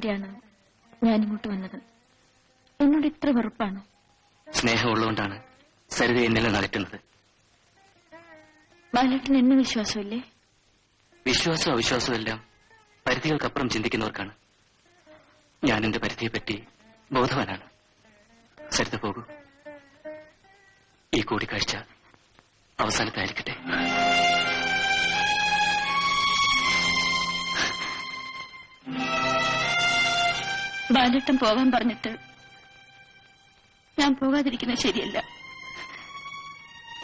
വേണ്ടിയാണ് ഞാൻ ഇങ്ങോട്ട് വന്നത്. എന്നോട് ഇത്ര വെറുപ്പാണ്? സ്നേഹമുള്ളതുകൊണ്ടാണ് സരിത എന്നിൽ നടക്കുന്നത് ബാലട്ടിന് ബാലേട്ടന് എന്നെ വിശ്വാസമില്ലേ? വിശ്വാസവും അവിശ്വാസവും എല്ലാം പരിധികൾക്കപ്പുറം ചിന്തിക്കുന്നവർക്കാണ്. ഞാൻ എന്റെ പരിധിയെപ്പറ്റി ബോധവാനാണ്. സരിത പോകൂ. ഈ കൂടിക്കാഴ്ച അവസാനത്തായിരിക്കട്ടെ. ബാലേട്ടൻ പോകാൻ പറഞ്ഞിട്ട് ഞാൻ പോകാതിരിക്കുന്നത് ശരിയല്ല.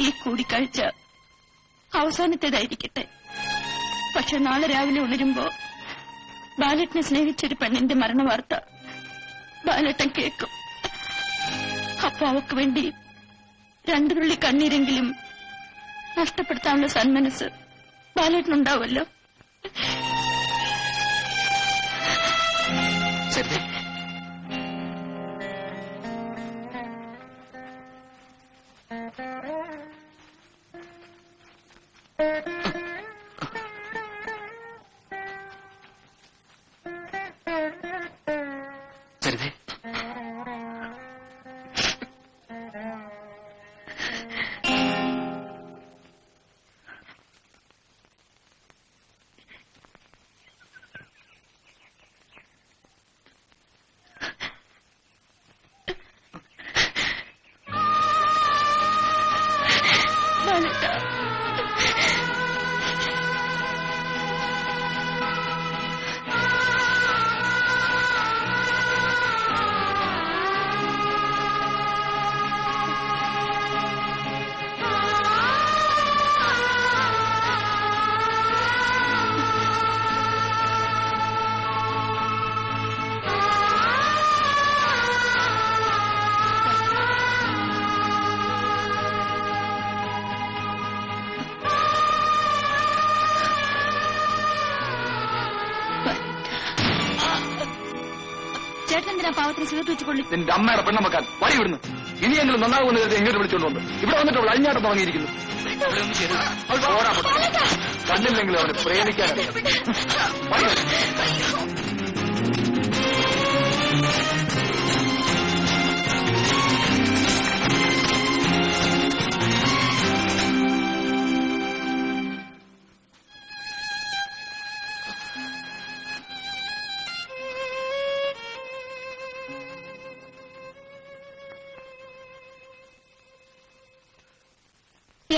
ഈ കൂടിക്കാഴ്ച അവസാനത്തേതായിരിക്കട്ടെ. പക്ഷെ നാളെ രാവിലെ ഉണരുമ്പോ ബാലറ്റിനെ സ്നേഹിച്ചൊരു പെണ്ണിന്റെ മരണ വാർത്ത ബാലട്ടൻ കേൾക്കും. അപ്പൊ അവക്ക് വേണ്ടി രണ്ടു തുള്ളി കണ്ണീരെങ്കിലും നഷ്ടപ്പെടുത്താനുള്ള സന്മനസ് ബാലേട്ടനുണ്ടാവുമല്ലോ? സരിത ചേട്ടൻ എന്തിനാ പാവത്തിന് ചേർത്ത് വെച്ച് കൊള്ളി നിന്റെ അമ്മയുടെ പെണ്ണമക്കാൻ വഴി വിടുന്നു. ഇനിയെങ്കിലും നന്നാകുമെന്ന് കരുതി എങ്ങോട്ട് വിളിച്ചോണ്ട് വന്നു ഇവിടെ വന്നിട്ട് അവൾ അഴിഞ്ഞാട്ടം തുടങ്ങിയിരിക്കുന്നു. കണ്ടില്ലെങ്കിലും അവനെ പ്രേമിക്കാനറിയാം.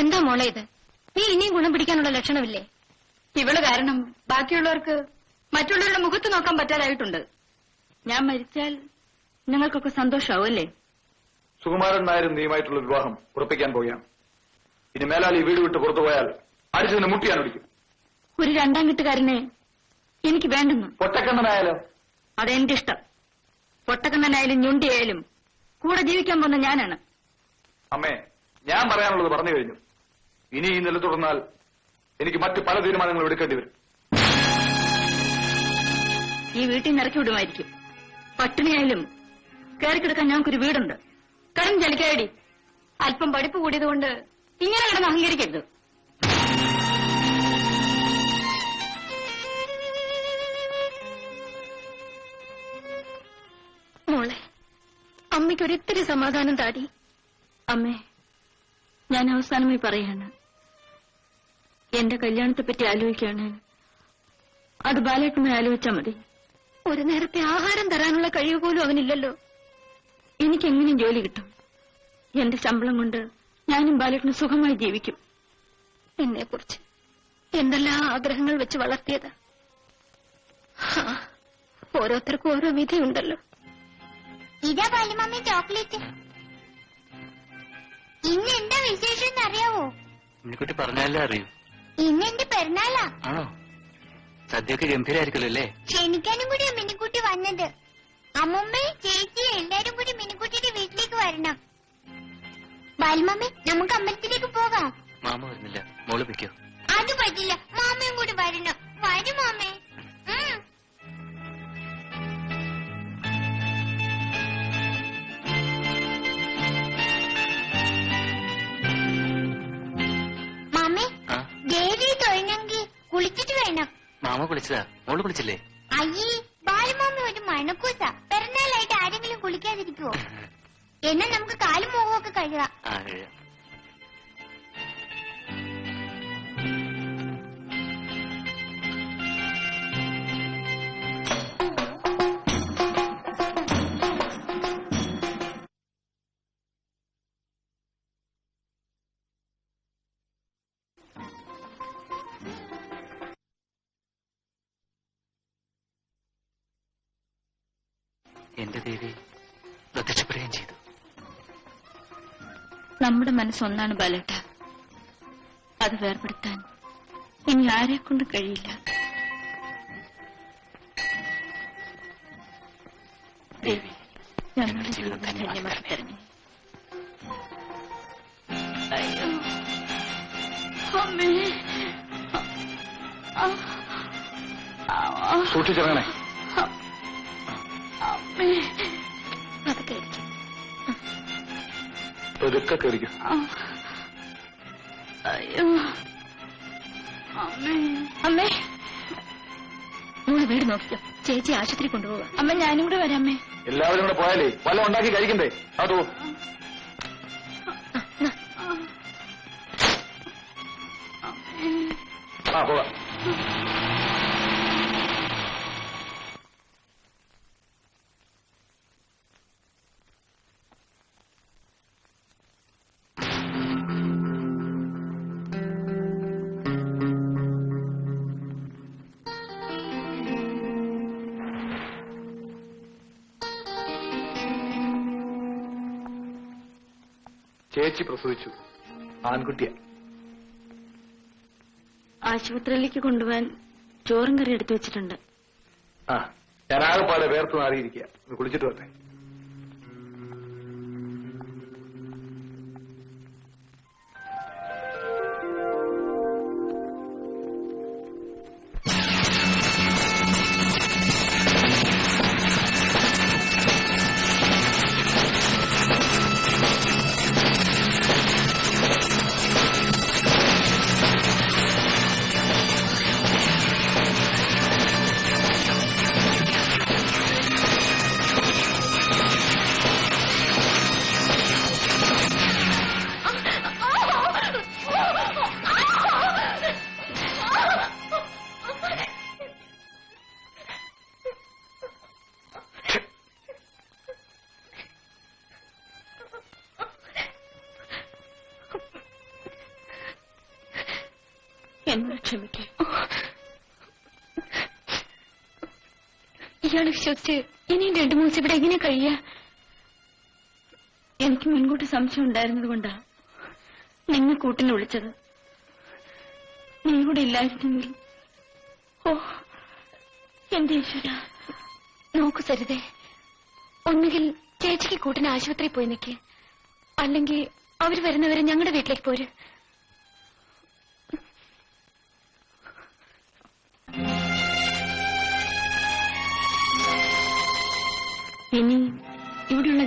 എന്താ മോളെ ഇത്? നീ ഇനിയും ഗുണം പിടിക്കാനുള്ള ലക്ഷണമില്ലേ? ഇവൾ കാരണം ബാക്കിയുള്ളവർക്ക് മറ്റുള്ളവരുടെ മുഖത്ത് നോക്കാൻ പറ്റാതായിട്ടുണ്ട്. ഞാൻ മരിച്ചാൽ നിങ്ങൾക്കൊക്കെ സന്തോഷാവും അല്ലേ? സുകുമാരൻ നായരും നീയുമായിട്ടുള്ള വിവാഹം ഉറപ്പിക്കാൻ പോവുകയാണ്. ഇനി മേലാൽ ഈ വീട് വിട്ട് പുറത്തു പോയാൽ അടിച്ചതിന് മുട്ടിയാൻ പിടിക്കും ഒരു രണ്ടാം കെട്ടുകാരനെ എനിക്ക് വേണ്ടെന്നു. പൊട്ടക്കണ്ണനായാലോ? അതെന്റെ ഇഷ്ടം. പൊട്ടക്കണ്ണനായാലും ഞുണ്ടിയായാലും കൂടെ ജീവിക്കാൻ പോകുന്ന ഞാനാണ്. അമ്മേ ഞാൻ പറയാനുള്ളത് പറഞ്ഞു കഴിഞ്ഞു. ഇനി ഈ നില തുടർന്നാൽ എനിക്ക് മറ്റു പല തീരുമാനങ്ങളും എടുക്കേണ്ടി വരും. ഈ വീട്ടിൽ നിന്ന് ഇറക്കി വിടുമായിരിക്കും. പട്ടിണിയായാലും കയറി കിടക്കാൻ ഞങ്ങൾക്കൊരു വീടുണ്ട്. കടം ചലിക്കായടി. അല്പം പഠിപ്പ് കൂടിയതുകൊണ്ട് ഇങ്ങനെ കിടന്ന് അഹങ്കരിക്കരുത്. മോളെ അമ്മയ്ക്കൊരിത്തിരി സമാധാനം താടി. അമ്മേ ഞാൻ അവസാനമായി പറയാണ്. എന്റെ കല്യാണത്തെ പറ്റി ആലോചിക്കാണ് അത് ബാലേട്ടനെ ആലോചിച്ചാ മതി. ഒരു നേരത്തെ ആഹാരം തരാനുള്ള കഴിവ് പോലും അവനില്ലല്ലോ. എനിക്ക് എങ്ങനെയും ജോലി കിട്ടും. എന്റെ ശമ്പളം കൊണ്ട് ഞാനും ബാലേട്ടന് സുഖമായി ജീവിക്കും. എന്നെ കുറിച്ച് എന്തെല്ലാം ആഗ്രഹങ്ങൾ വെച്ച് വളർത്തിയത്. ഓരോരുത്തർക്കും ഓരോ വിധിയുണ്ടല്ലോ. ഇതാ ബാലുമമ്മി ചോക്ലേറ്റ്. ഇന്ന് എന്താ വിശേഷം അറിയാവോ? ഉണ്ണിക്കുട്ടി പറഞ്ഞാലേ അറിയൂ. ഇന്ന് എന്റെ പെരുന്നാളാ ആണോ? സദ്യയൊക്കെ ഗംഭീരായിരിക്കല്ലോ അല്ലേ? ക്ഷണിക്കാനും കൂടി മിനിക്കുട്ടി വന്നത്. അമ്മുമ്മയും ചേച്ചി എല്ലാരും കൂടി മിനിക്കുട്ടിയുടെ വീട്ടിലേക്ക് വരണം. ബാലുമമ്മി നമുക്ക് അമ്പലത്തിലേക്ക് പോകാം. മാമ വരുന്നില്ല. മോൾ വെക്കോ അത് പറ്റില്ല. മാമയും കൂടി വരണം. വരും മാമേ. ഉം. കുളിച്ചതാ മോൾ വിളിച്ചില്ലേ? അയ്യേ എന്റെ ദേവി പ്രത്യക്ഷപ്പെടുകയും ചെയ്തു. നമ്മുടെ മനസ്സൊന്നാണ് ബാലേട്ട. അത് വേർപെടുത്താൻ ഇനി ആരെ കൊണ്ട് കഴിയില്ല. ദേവി ഞങ്ങളുടെ ജീവിതം ധന്യമാക്കി തരണേ സൂക്ഷിച്ചിറങ്ങണേ. അതൊക്കെ പതുക്കെ കയറിക്കും അയ്യോ. അമ്മേ. അമ്മേ. മോൾ വീട് നോക്കിക്കോ. ചേച്ചി ആശുപത്രി കൊണ്ടുപോവാ. അമ്മ ഞാനും കൂടെ വരാമേ എല്ലാവരും കൂടെ പോയാലേ വല്ല ഉണ്ടാക്കി കഴിക്കണ്ടേ? അതോ ചേച്ചി പ്രസവിച്ചു. ആൺകുട്ടിയ. ആശുപത്രിയിലേക്ക് കൊണ്ടുപോകാൻ ചോറും കറി എടുത്തു വെച്ചിട്ടുണ്ട്. ആ ഞാനാകെ പാടെ വേർത്ത് മാറിയിരിക്കുക കുളിച്ചിട്ട് വരട്ടെ എന്നോട് ക്ഷമിക്കേ. ഇയാളെ വിശ്വസിച്ച് ഇനിയും രണ്ടു മൂന്ന് ദിവസം ഇവിടെ എങ്ങനെ കഴിയാ? എനിക്ക് മുൻകൂട്ടി സംശയം ഉണ്ടായിരുന്നത് കൊണ്ടാ നിങ്ങൾ കൂട്ടിന് വിളിച്ചത്. നീ ഇല്ലായിരുന്നെങ്കിൽ. ഓ എന്റെ ഈശ്വര നോക്കു സരിതേ. ഒന്നുകിൽ ചേച്ചിക്ക് കൂട്ടിന് ആശുപത്രിയിൽ പോയി നിൽക്കേ അല്ലെങ്കിൽ അവർ വരുന്നവരെ ഞങ്ങളുടെ വീട്ടിലേക്ക് പോര്.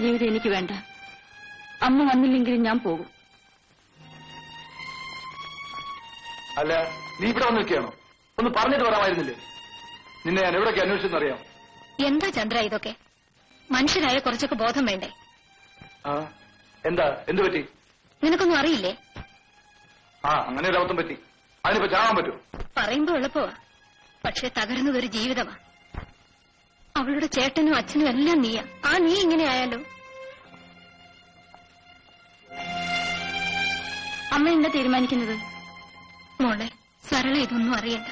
ജീവിതം എനിക്ക് വേണ്ട. അമ്മ വന്നില്ലെങ്കിലും ഞാൻ പോകും. അല്ല നീ ഇവിടെ വന്ന് നിൽക്കുകയാണോ? ഒന്ന് പറഞ്ഞിട്ട് വരാമായിരുന്നില്ലേ? നിന്നെ ഞാൻ എവിടേക്ക് അന്വേഷിച്ചെന്നറിയാം? എന്താ ചന്ദ്ര ഇതൊക്കെ? മനുഷ്യരായ കുറച്ചൊക്കെ ബോധം വേണ്ടേ? ആ എന്താ? എന്ത് പറ്റി? നിനക്കൊന്നും അറിയില്ലേ? ആ അങ്ങനെ ഒരു അബദ്ധം പറ്റി. അതിനിപ്പോ ചാവാൻ പറ്റുമോ? പറയുമ്പോ എളുപ്പമാ പക്ഷെ തകരുന്നതൊരു ജീവിതമാണ് ജീവിതമാ. അവളുടെ ചേട്ടനും അച്ഛനും എല്ലാം നീയാ. ആ നീ ഇങ്ങനെ ആയാലോ? അമ്മ എന്താ തീരുമാനിക്കുന്നത്? മോളെ സരള ഇതൊന്നും അറിയണ്ട.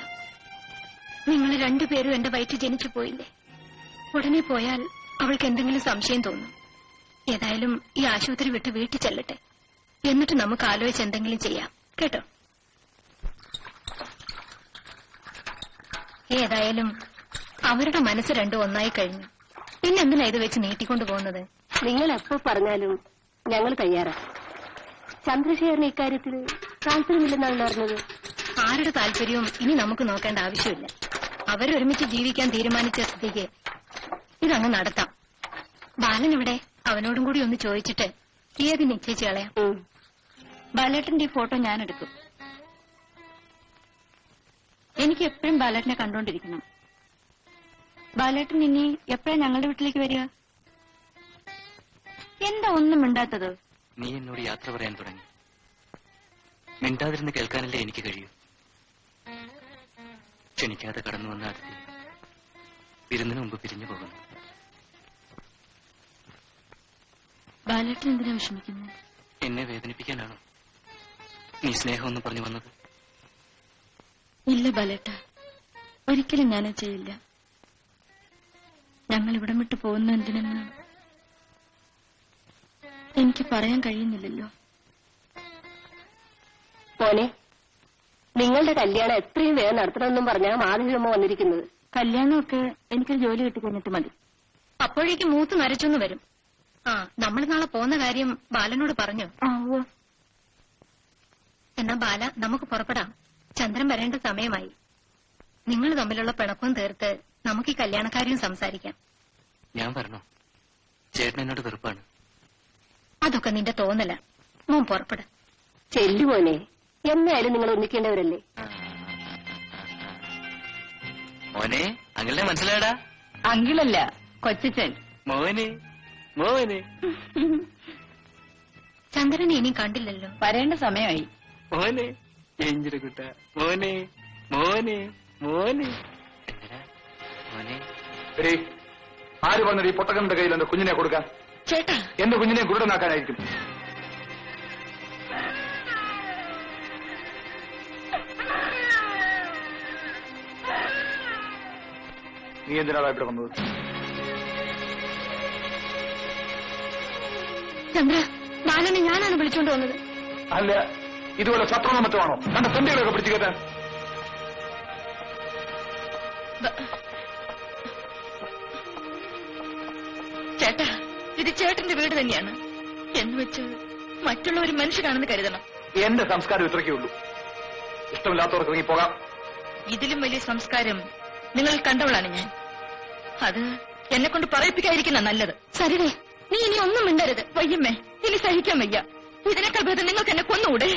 നിങ്ങൾ രണ്ടുപേരും എന്റെ വയറ്റിൽ ജനിച്ചു പോയില്ലേ? ഉടനെ പോയാൽ അവൾക്ക് എന്തെങ്കിലും സംശയം തോന്നും. ഏതായാലും ഈ ആശുപത്രി വിട്ട് വീട്ടിൽ ചെല്ലട്ടെ. എന്നിട്ട് നമുക്ക് ആലോചിച്ച് എന്തെങ്കിലും ചെയ്യാം. കേട്ടോ? ഏതായാലും അവരുടെ മനസ്സ് രണ്ടും ഒന്നായി കഴിഞ്ഞു. പിന്നെ എന്തിനാ ഇത് വെച്ച് നീട്ടിക്കൊണ്ടു പോകുന്നത്? നിങ്ങൾ എപ്പോ പറഞ്ഞാലും ഞങ്ങൾ തയ്യാറാ. ചന്ദ്രശേഖരൻ ഇക്കാര്യത്തിൽ താല്പര്യമില്ലെന്നാണ് അറിഞ്ഞത്. ആരുടെ താല്പര്യവും ഇനി നമുക്ക് നോക്കേണ്ട ആവശ്യമില്ല. അവരൊരുമിച്ച് ജീവിക്കാൻ തീരുമാനിച്ച സ്ഥിതിക്ക് ഇതങ്ങ് നടത്താം. ബാലൻ ഇവിടെ അവനോടും കൂടി ഒന്ന് ചോദിച്ചിട്ട് തീയതി നിശ്ചയിച്ച് കളയാം. ബാലേട്ടന്റെ ഈ ഫോട്ടോ ഞാൻ എടുക്കും എനിക്ക് എപ്പോഴും ബാലേട്ടനെ കണ്ടോണ്ടിരിക്കണം. ബാലേട്ടൻ ഇനി എപ്പോഴാ ഞങ്ങളുടെ വീട്ടിലേക്ക് വരിക? എന്താ ഒന്നും മിണ്ടാത്തത്? നീ എന്നോട് യാത്ര പറയാൻ തുടങ്ങി. മിണ്ടാതിരുന്ന് കേൾക്കാനല്ലേ എനിക്ക് കഴിയൂ. ക്ഷണിക്കാതെ കടന്നു വന്ന അതിഥി വിരുന്നിന് മുമ്പ് പിരിഞ്ഞു പോകുന്നു. ബാലേട്ടൻ എന്തിനാ വിഷമിക്കുന്നത് എന്നെ വേദനിപ്പിക്കാനാണോ നീ സ്നേഹമൊന്നും പറഞ്ഞു വന്നത്? ഇല്ല ബാലേട്ട ഒരിക്കലും ഞാനത് ചെയ്യില്ല. ഞങ്ങൾ ഇവിടം വിട്ട് പോകുന്ന എന്തിനെന്ന് എനിക്ക് പറയാൻ കഴിയുന്നില്ലല്ലോ. മോനെ നിങ്ങളുടെ കല്യാണം എത്രയും വേഗം നടത്തണമെന്നും പറഞ്ഞാ മാധവിയമ്മ വന്നിരിക്കുന്നത്. കല്യാണമൊക്കെ എനിക്കൊരു ജോലി കിട്ടി കഴിഞ്ഞിട്ട് മതി. അപ്പോഴേക്ക് മൂത്ത് നരച്ചൊന്ന് വരും. ആ നമ്മൾ നാളെ പോകുന്ന കാര്യം ബാലനോട് പറഞ്ഞു? എന്നാ ബാല നമുക്ക് പുറപ്പെടാം. ചന്ദ്രൻ വരേണ്ട സമയമായി. നിങ്ങൾ തമ്മിലുള്ള പിണക്കവും തീർത്ത് നമുക്ക് ഈ കല്യാണക്കാരെയും സംസാരിക്കാം. ഞാൻ പറഞ്ഞോ? ചേട്ടൻ എന്നോട് വെറുപ്പാണ്. അതൊക്കെ നിന്റെ തോന്നല. മോൻ പുറപ്പെട. ചെല്ലു മോനെ. എന്നായാലും നിങ്ങൾ ഒന്നിക്കേണ്ടവരല്ലേ? മോനെ അങ്ങനെ മനസ്സിലായടാ? അങ്കിളല്ല കൊച്ചച്ചൻ മോനെ മോനെ. ചന്ദ്രനെ ഇനി കണ്ടില്ലല്ലോ. വരേണ്ട സമയമായി. മോനെ എഞ്ചിര കുട്ട. മോനെ മോനെ മോനെ മോനെ. എടീ ആര് പറഞ്ഞത് ഈ പൊട്ടകന്റെ കയ്യിൽ എന്റെ കുഞ്ഞിനെ കൊടുക്കാൻ? ചേട്ടാ. എന്റെ കുഞ്ഞിനെ കുരുടനാക്കാനായിരിക്കും നീ എന്തിനാടാ ഇവിടെ വന്നത്? ചന്ദ്ര ബാലനെ ഞാനാണ് വിളിച്ചോണ്ട് വന്നത്. അല്ല ഇതുപോലെ ശത്രുണ മറ്റുമാണോ? കണ്ട തെണ്ടികളൊക്കെ പിടിച്ചു കയറ്റാൻ ചേട്ടന്റെ വീട് തന്നെയാണ്. എന്ന് വെച്ച് മറ്റുള്ള ഒരു മനുഷ്യനാണെന്ന് കരുതണം. എന്റെ സംസ്കാരം ഇത്രയ്ക്കേ ഉള്ളൂ. ഇഷ്ടമില്ലാത്തവർക്ക് ഇറങ്ങി പോകാം. ഇതിലും വലിയ സംസ്കാരം നിങ്ങൾ കണ്ടവളാണ് ഞാൻ. അത് എന്നെ കൊണ്ട് പറയിപ്പിക്കാതിരിക്കുന്ന നല്ലത്. സരിതേ നീ ഇനി ഒന്നും മിണ്ടരുത്. വയ്യമ്മേ ഇനി സഹിക്കാൻ വയ്യ. ഇതിനേക്കാൾ ഭേദം നിങ്ങൾക്ക് എന്നെ കൊന്നുകൂടെ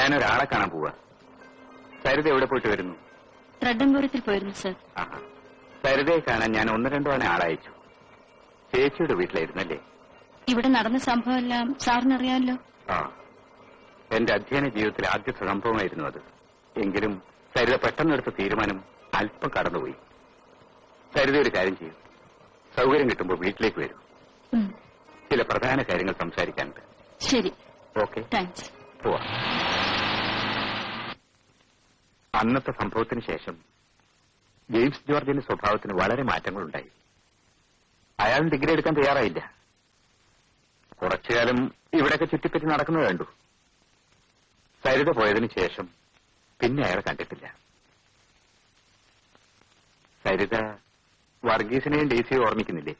ഞാനൊരാളെ കാണാൻ പോവാ. സരിത എവിടെ പോയിട്ട് വരുന്നു? ത്രഡംപുരത്തിൽ പോയിരുന്നു സർ. സരിതയെ കാണാൻ ഞാൻ ഒന്ന് രണ്ടു തവണ ആളയച്ചു. ചേച്ചിയുടെ വീട്ടിലായിരുന്നല്ലേ? ഇവിടെ നടന്ന സംഭവമെല്ലാം സാറിനറിയാമല്ലോ. ആ. എന്റെ അധ്യയന ജീവിതത്തിലെ ആദ്യത്തെ സംഭവമായിരുന്നു അത്. എങ്കിലും സരിത പെട്ടെന്നെടുത്ത തീരുമാനം അല്പം കടന്നുപോയി. സരിത ഒരു കാര്യം ചെയ്യും. സൗകര്യം കിട്ടുമ്പോൾ വീട്ടിലേക്ക് വരും. ചില പ്രധാന കാര്യങ്ങൾ സംസാരിക്കാനുണ്ട്. ശരി. ഓക്കെ. താങ്ക്സ്. പോവാം. അന്നത്തെ സംഭവത്തിന് ശേഷം ജെയിംസ് ജോർജിന്റെ സ്വഭാവത്തിന് വളരെ മാറ്റങ്ങളുണ്ടായി. അയാൾ ഡിഗ്രി എടുക്കാൻ തയ്യാറായില്ല. കുറച്ചുകാലം ഇവിടെയൊക്കെ ചുറ്റിപ്പറ്റി നടക്കുന്നത് കണ്ടു. സരിത പോയതിനു ശേഷം പിന്നെ അയാളെ കണ്ടിട്ടില്ല. സരിത വർഗീസിനെയും ഡി സിയും ഓർമ്മിക്കുന്നില്ലേ?